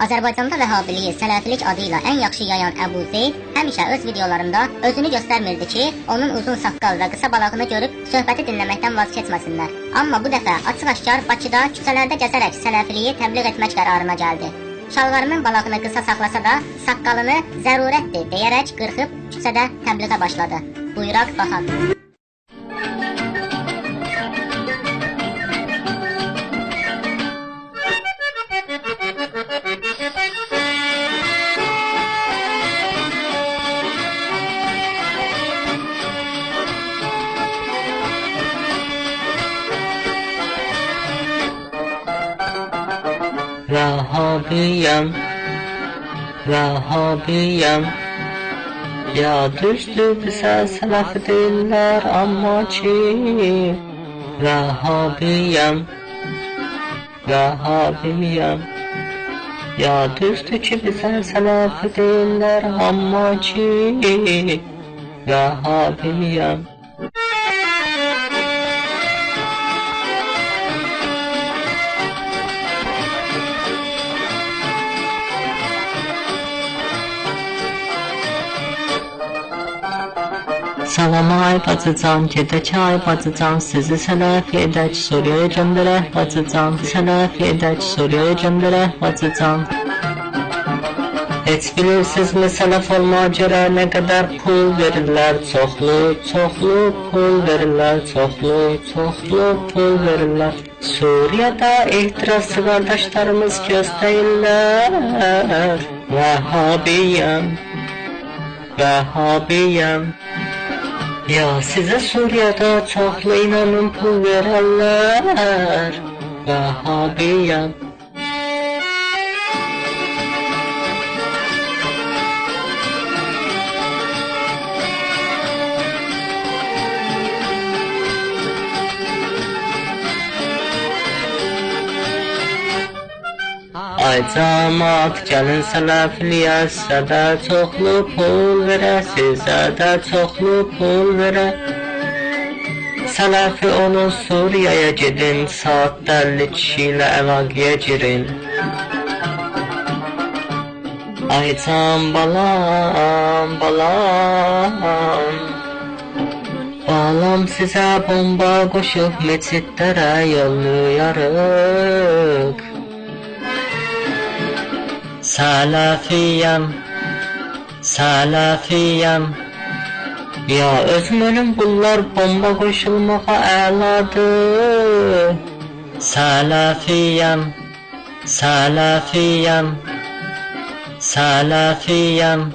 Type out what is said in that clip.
Azərbaycanda Vəhhabiliyi, Sələfilik adı ilə ən yaxşı yayan Əbu Zeyd həmişə öz videolarında özünü göstərmirdi ki, onun uzun saqqal və qısa balağını görüb söhbəti dinləməkdən vaz keçməsinlər. Amma bu dəfə açıq-aşkar Bakıda küçələrdə gəzərək Sələfiliyi təbliğ etmək qərarına gəldi. Şalvarının balağını qısa saxlasa da, saqqalını zərurətdir deyərək qırxıb küçədə təbliğə başladı. Buyuraq baxaq. Vehhabiyem Vehhabiyem Ya düştü bize selef diller ama ki Vehhabiyem Vehhabiyem Ya düştü ki bize selef diller ama ki Vehhabiyem Salam ay bacıcan, gedək ay bacıcan, sizi sələf edək, Suriyaya göndərək bacıcan, sələf edək, Suriyaya göndərək bacıcan. Heç bilirsinizmi sələf olma görə nə qədər pul verirlər, çoxlu, çoxlu pul verirlər, çoxlu, çoxlu pul verirlər. Suriyada ehtiraslı qardaşlarımız göstərirlər. Vəhhabiyəm, Vəhhabiyəm. Ya size Suriye'de çoklu inanın pul verenler Vehhabiyem Ay cəmat, gəlin sələfliyə, sizə də çoxlu pul verə, sizə də çoxlu pul verə. Sələfi olun Suriyaya gedin, saat 50 kişi ilə əlaqəyə girin. Ay can balam, balam. Balam sizə bomba qoşub meçidlərə yollayarıq. Salafiyem Salafiyem Ya özmürüm bunlar bomba koşulmaka aladı Salafiyem Salafiyem Salafiyem